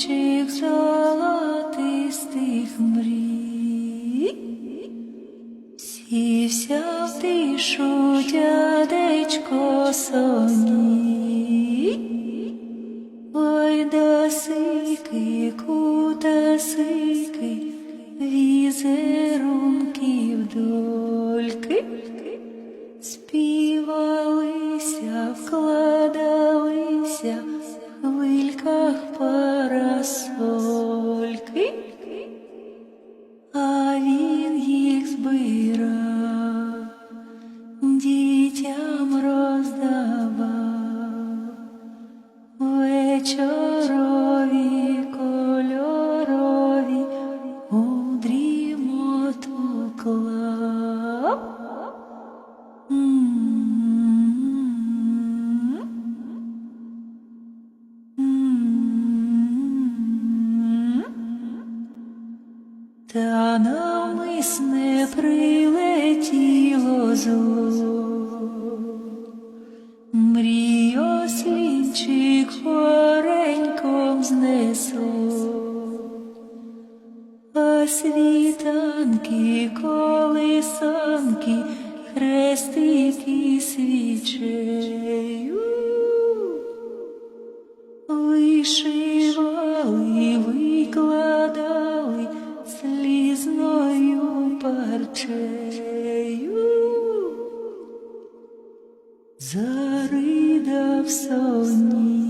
нічих золотистих мрій, сівся в тишу дядечко соні, ой да сики, кута сики, візерунків дольки, співалися, вкладалися. Та навмисне прилетіло зло. Мрію слінчик хореньком знесло, а світанки, колисанки, хрестики свічею. Вишивали, парчею, заридав соні.